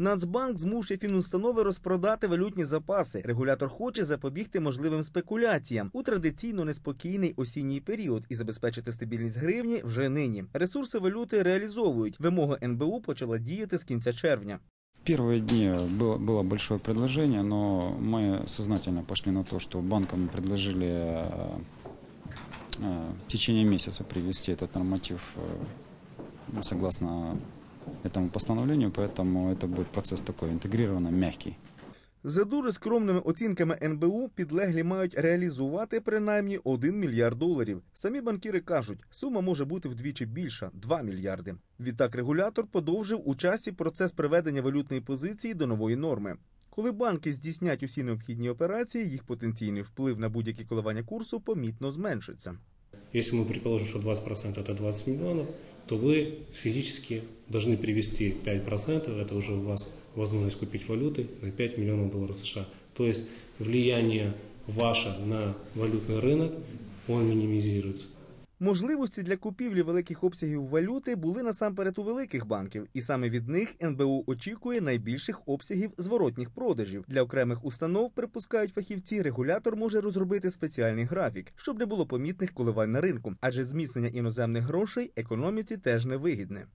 Нацбанк змушує фінустанови розпродати валютні запаси. Регулятор хоче запобігти можливим спекуляціям у традиційно неспокійний осінній період і забезпечити стабільність гривні вже нині. Ресурси валюти реалізовують. Вимога НБУ почала діяти з кінця червня. В первые дни было, было большое предложение, но мы сознательно пошли на то, что банкам предложили э, э, в течение месяца привести этот норматив э, согласно этому постановлению, поэтому это будет процесс такой интегрированный, мягкий. За дуже скромними оцінками НБУ підлеглі мають реалізувати принаймні 1 мільярд доларів. Самі банкіри кажуть, сума може бути вдвічі більша 2 мільярди. Відтак регулятор подовжив у часі процес приведення валютної позиції до нової норми. Коли банки здійснять усі необхідні операції, їх потенційний вплив на будь-які коливання курсу помітно зменшиться. Если мы предположим, что 20% это 20 миллионов, То вы физически должны привести 5%, это уже у вас возможность купить валюты на 5 миллионов долларов США. То есть влияние ваше на валютный рынок, он минимизируется. Можливості для купівлі великих обсягів валюти були насамперед у великих банків, і саме від них НБУ очікує найбільших обсягів зворотніх продажів. Для окремих установ припускають фахівці, регулятор може розробити спеціальний графік, щоб не було помітних коливань на ринку, адже зміцнення іноземних грошей економіці теж невигідне.